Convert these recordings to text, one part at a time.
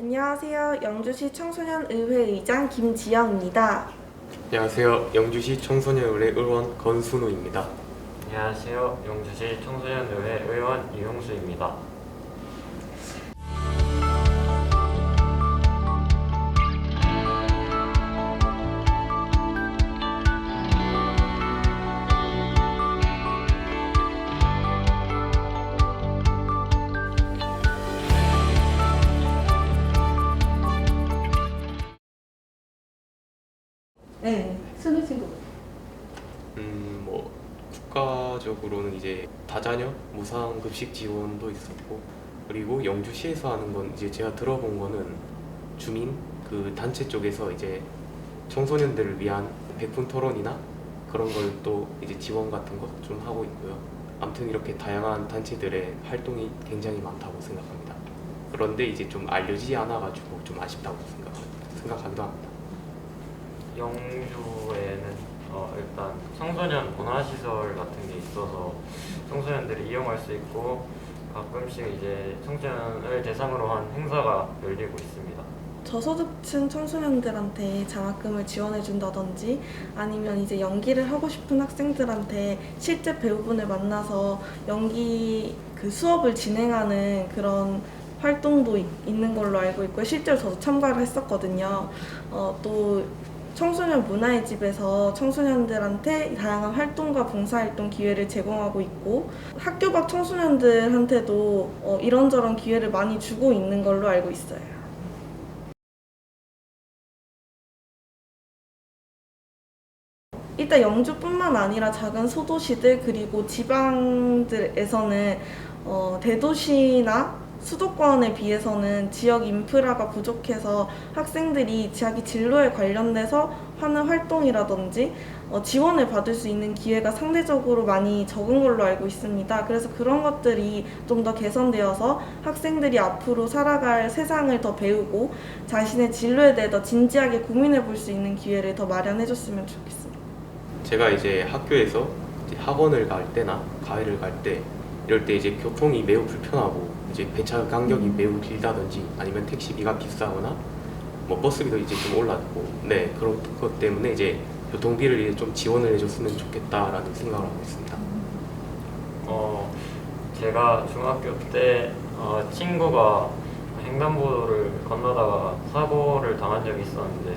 안녕하세요. 영주시 청소년의회 의장 김지영입니다. 안녕하세요. 영주시 청소년의회 의원 건순우입니다. 안녕하세요. 영주시 청소년의회 의원 이용수입니다. 네, 순우 친구. 음, 뭐 국가적으로는 이제 다자녀 무상 급식 지원도 있었고 그리고 영주시에서 하는 건 이제 제가 들어본 거는 주민 그 단체 쪽에서 이제 청소년들을 위한 백분 토론이나 그런 걸 또 이제 지원 같은 거좀 하고 있고요. 아무튼 이렇게 다양한 단체들의 활동이 굉장히 많다고 생각합니다. 그런데 이제 좀 알려지지 않아가지고 좀 아쉽다고 생각합니다. 생각하기도 합니다. 영주에는 어, 일단 청소년 문화시설 같은 게 있어서 청소년들이 이용할 수 있고 가끔씩 이제 청소년을 대상으로 한 행사가 열리고 있습니다. 저소득층 청소년들한테 장학금을 지원해준다든지 아니면 이제 연기를 하고 싶은 학생들한테 실제 배우분을 만나서 연기 그 수업을 진행하는 그런 활동도 있- 있는 걸로 알고 있고 실제로 저도 참가를 했었거든요. 어, 또 청소년 문화의 집에서 청소년들한테 다양한 활동과 봉사활동 기회를 제공하고 있고 학교 밖 청소년들한테도 어, 이런저런 기회를 많이 주고 있는 걸로 알고 있어요. 일단 영주뿐만 아니라 작은 소도시들 그리고 지방들에서는 어, 대도시나 수도권에 비해서는 지역 인프라가 부족해서 학생들이 자기 진로에 관련돼서 하는 활동이라든지 어, 지원을 받을 수 있는 기회가 상대적으로 많이 적은 걸로 알고 있습니다. 그래서 그런 것들이 좀 더 개선되어서 학생들이 앞으로 살아갈 세상을 더 배우고 자신의 진로에 대해 더 진지하게 고민해 볼 수 있는 기회를 더 마련해 줬으면 좋겠습니다. 제가 이제 학교에서 이제 학원을 갈 때나 과외를 갈 때 이럴 때 이제 교통이 매우 불편하고 이제 배차 간격이 매우 길다든지 아니면 택시비가 비싸거나 뭐 버스비도 이제 좀 올랐고 네 그런 것 때문에 이제 교통비를 이제 좀 지원을 해줬으면 좋겠다라는 생각을 하고 있습니다. 어, 제가 중학교 때 어, 친구가 횡단보도를 건너다가 사고를 당한 적이 있었는데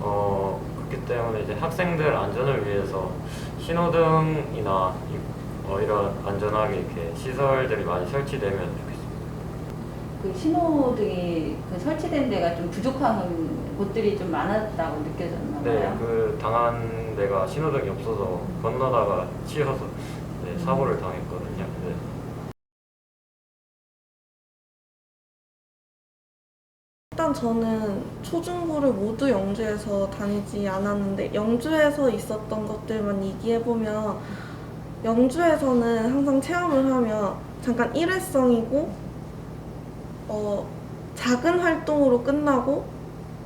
어, 그렇기 때문에 이제 학생들 안전을 위해서 신호등이나 이- 어, 이런 안전하게 이렇게 시설들이 많이 설치되면 좋겠습니다. 그 신호등이 그 설치된 데가 좀 부족한 곳들이 좀 많았다고 느껴졌나 네, 봐요. 그 당한 데가 신호등이 없어서 건너다가 치여서 네, 사고를 당했거든요. 네. 일단 저는 초중고를 모두 영주에서 다니지 않았는데 영주에서 있었던 것들만 얘기해 보면 영주에서는 항상 체험을 하면 잠깐 일회성이고 어, 작은 활동으로 끝나고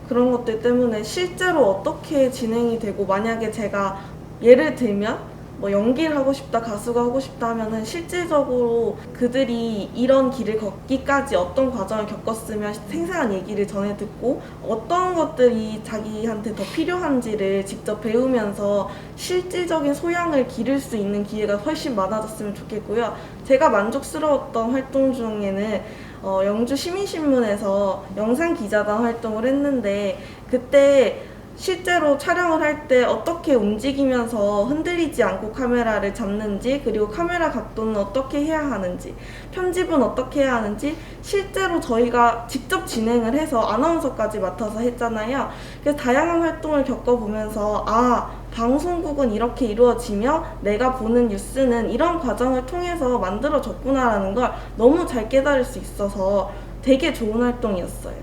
그런 것들 때문에 실제로 어떻게 진행이 되고 만약에 제가 예를 들면 뭐 연기를 하고 싶다 가수가 하고 싶다 하면은 실질적으로 그들이 이런 길을 걷기까지 어떤 과정을 겪었으면 생생한 얘기를 전해 듣고 어떤 것들이 자기한테 더 필요한지를 직접 배우면서 실질적인 소양을 기를 수 있는 기회가 훨씬 많아졌으면 좋겠고요. 제가 만족스러웠던 활동 중에는 어, 영주 시민신문에서 영상 기자단 활동을 했는데 그때 실제로 촬영을 할 때 어떻게 움직이면서 흔들리지 않고 카메라를 잡는지 그리고 카메라 각도는 어떻게 해야 하는지 편집은 어떻게 해야 하는지 실제로 저희가 직접 진행을 해서 아나운서까지 맡아서 했잖아요. 그래서 다양한 활동을 겪어보면서 아 방송국은 이렇게 이루어지며 내가 보는 뉴스는 이런 과정을 통해서 만들어졌구나라는 걸 너무 잘 깨달을 수 있어서 되게 좋은 활동이었어요.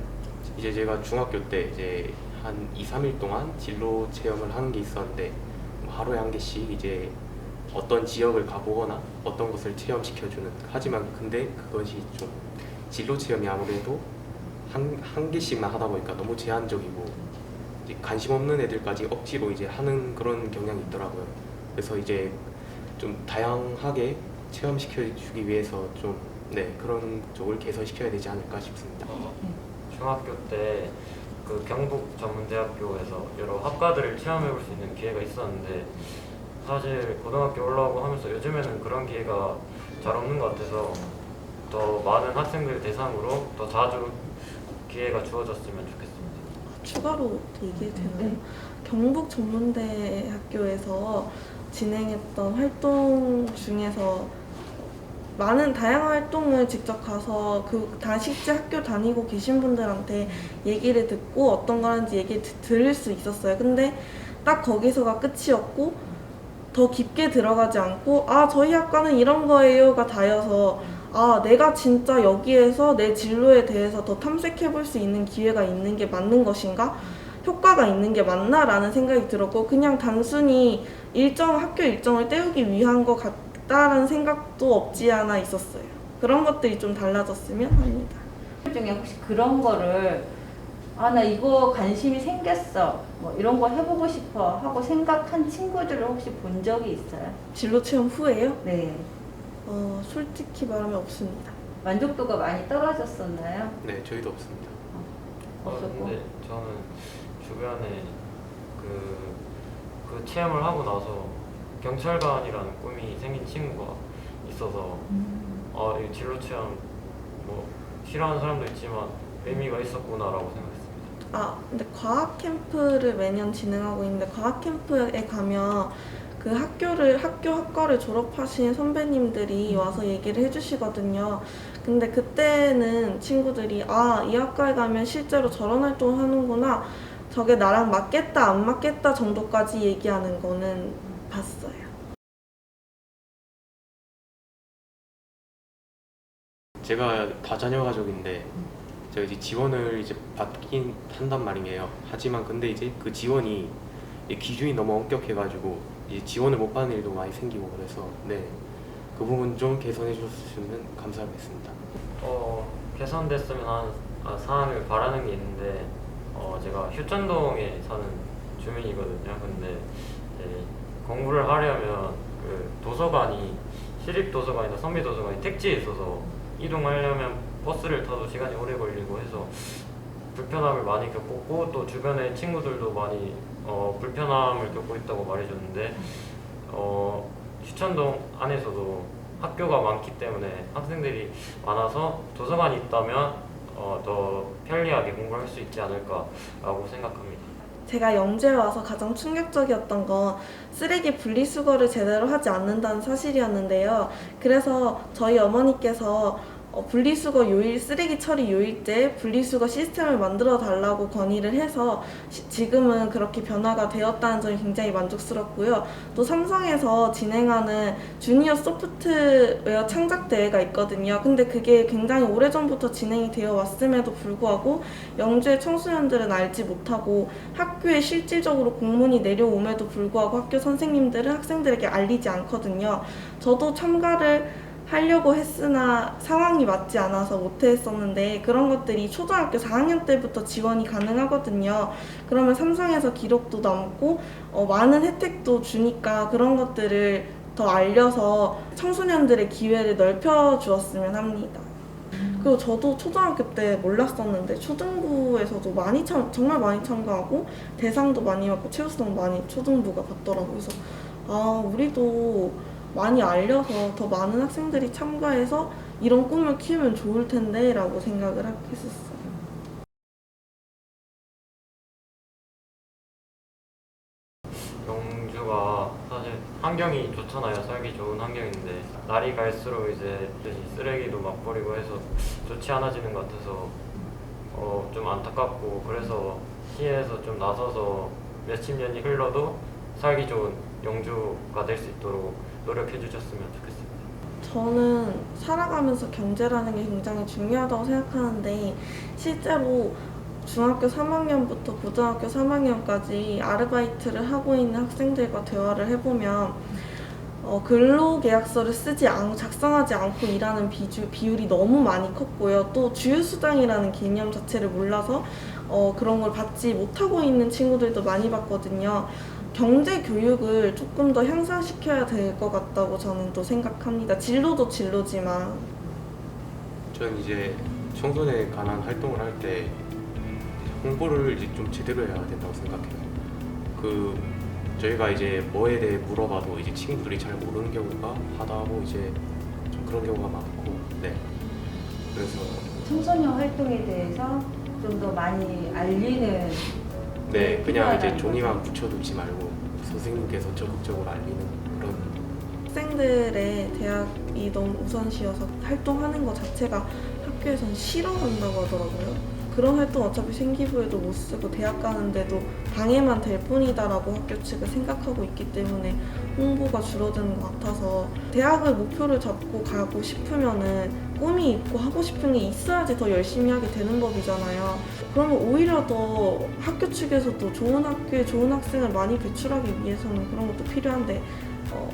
이제 제가 중학교 때 이제 한 2, 3일 동안 진로 체험을 하는 게 있었는데 뭐 하루에 한 개씩 이제 어떤 지역을 가보거나 어떤 곳을 체험시켜주는 하지만 근데 그것이 좀 진로 체험이 아무래도 한, 한 개씩만 하다 보니까 너무 제한적이고 관심 없는 애들까지 억지로 이제 하는 그런 경향이 있더라고요. 그래서 이제 좀 다양하게 체험시켜주기 위해서 좀 네, 그런 쪽을 개선시켜야 되지 않을까 싶습니다. 중학교 때 그 경북 전문대학교에서 여러 학과들을 체험해 볼 수 있는 기회가 있었는데 사실 고등학교 올라오고 하면서 요즘에는 그런 기회가 잘 없는 것 같아서 더 많은 학생들 대상으로 더 자주 기회가 주어졌으면 좋겠습니다. 추가로 얘기해도 되나요? 네. 경북 전문대 학교에서 진행했던 활동 중에서 많은 다양한 활동을 직접 가서 그 다 실제 학교 다니고 계신 분들한테 얘기를 듣고 어떤 걸 하는지 얘기 를 들을 수 있었어요. 근데 딱 거기서가 끝이었고 더 깊게 들어가지 않고 아 저희 학과는 이런 거예요가 다여서 아 내가 진짜 여기에서 내 진로에 대해서 더 탐색해 볼 수 있는 기회가 있는 게 맞는 것인가 효과가 있는 게 맞나라는 생각이 들었고 그냥 단순히 일정 학교 일정을 때우기 위한 것 같 다라는 생각도 없지 않아 있었어요. 그런 것들이 좀 달라졌으면 합니다. 중에 혹시 그런 거를 아 나 이거 관심이 생겼어 뭐 이런 거 해보고 싶어 하고 생각한 친구들을 혹시 본 적이 있어요? 진로 체험 후에요? 네 어, 솔직히 말하면 없습니다. 만족도가 많이 떨어졌었나요? 네, 저희도 없습니다. 어, 없었고 근데 저는 주변에 그, 그 체험을 하고 나서 경찰관이라는 꿈이 생긴 친구가 있어서 아, 이 진로 체험 뭐 싫어하는 사람도 있지만 의미가 있었구나라고 생각했습니다. 아, 근데 과학 캠프를 매년 진행하고 있는데 과학 캠프에 가면 그 학교를 학교 학과를 졸업하신 선배님들이 와서 얘기를 해주시거든요. 근데 그때는 친구들이 아, 이 학과에 가면 실제로 저런 활동을 하는구나. 저게 나랑 맞겠다, 안 맞겠다 정도까지 얘기하는 거는 봤어요. 제가 다자녀 가족인데 제가 이제 지원을 이제 받긴 한단 말이에요. 하지만 근데 이제 그 지원이 이 기준이 너무 엄격해가지고 이제 지원을 못 받는 일도 많이 생기고 그래서 네. 그 부분 좀 개선해 주셨으면 감사하겠습니다. 어, 개선됐으면 하는 아, 사항을 바라는 게 있는데 어, 제가 휴천동에 사는 주민이거든요. 근데 이제 공부를 하려면 그 도서관이 시립 도서관이나 선비 도서관이 택지에 있어서 이동하려면 버스를 타도 시간이 오래 걸리고 해서 불편함을 많이 겪었고 또 주변에 친구들도 많이 어, 불편함을 겪고 있다고 말해줬는데 어, 휴천동 안에서도 학교가 많기 때문에 학생들이 많아서 도서관이 있다면 어, 더 편리하게 공부할 수 있지 않을까라고 생각합니다. 제가 영재에 와서 가장 충격적이었던 건 쓰레기 분리수거를 제대로 하지 않는다는 사실이었는데요. 그래서 저희 어머니께서 어, 분리수거 요일, 쓰레기 처리 요일제 분리수거 시스템을 만들어 달라고 건의를 해서 시- 지금은 그렇게 변화가 되었다는 점이 굉장히 만족스럽고요. 또 삼성에서 진행하는 주니어 소프트웨어 창작 대회가 있거든요. 근데 그게 굉장히 오래전부터 진행이 되어 왔음에도 불구하고 영주의 청소년들은 알지 못하고 학교에 실질적으로 공문이 내려옴에도 불구하고 학교 선생님들은 학생들에게 알리지 않거든요. 저도 참가를 하려고 했으나 상황이 맞지 않아서 못했었는데 그런 것들이 초등학교 4학년 때부터 지원이 가능하거든요. 그러면 삼성에서 기록도 남고 어, 많은 혜택도 주니까 그런 것들을 더 알려서 청소년들의 기회를 넓혀 주었으면 합니다. 그리고 저도 초등학교 때 몰랐었는데 초등부에서도 많이 참 정말 많이 참가하고 대상도 많이 받고 최우수상 많이 초등부가 받더라고요. 그래서 아 우리도 많이 알려서 더 많은 학생들이 참가해서 이런 꿈을 키우면 좋을 텐데 라고 생각을 했었어요. 영주가 사실 환경이 좋잖아요. 살기 좋은 환경인데 날이 갈수록 이제 이 쓰레기도 막 버리고 해서 좋지 않아지는 것 같아서 어, 좀 안타깝고 그래서 시에서 좀 나서서 몇십 년이 흘러도 살기 좋은 영주가 될 수 있도록 노력해 주셨으면 좋겠습니다. 저는 살아가면서 경제라는 게 굉장히 중요하다고 생각하는데 실제로 중학교 3학년부터 고등학교 3학년까지 아르바이트를 하고 있는 학생들과 대화를 해보면 어, 근로계약서를 쓰지 않고 작성하지 않고 일하는 비주, 비율이 너무 많이 컸고요. 또 주휴수당이라는 개념 자체를 몰라서 어, 그런 걸 받지 못하고 있는 친구들도 많이 봤거든요. 경제 교육을 조금 더 향상시켜야 될 것 같다고 저는 또 생각합니다. 진로도 진로지만 저는 이제 청소년에 관한 활동을 할 때 홍보를 이제 좀 제대로 해야 된다고 생각해요. 그 저희가 이제 뭐에 대해 물어봐도 이제 친구들이 잘 모르는 경우가 하다하고 이제 좀 그런 경우가 많고 네 그래서 청소년 활동에 대해서 좀 더 많이 알리는 네 그냥 이제 필요하다는 종이만 붙여두지 말고 선생님께서 적극적으로 알리는 그런 학생들의 대학이 너무 우선시여서 활동하는 것 자체가 학교에서는 싫어한다고 하더라고요. 그런 활동 어차피 생기부에도 못 쓰고 대학 가는데도 방해만 될 뿐이다라고 학교 측은 생각하고 있기 때문에 홍보가 줄어드는 것 같아서 대학을 목표를 잡고 가고 싶으면은 꿈이 있고 하고 싶은 게 있어야지 더 열심히 하게 되는 법이잖아요. 그러면 오히려 더 학교 측에서도 좋은 학교에 좋은 학생을 많이 배출하기 위해서는 그런 것도 필요한데 어,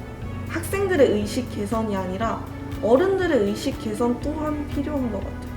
학생들의 의식 개선이 아니라 어른들의 의식 개선 또한 필요한 것 같아요.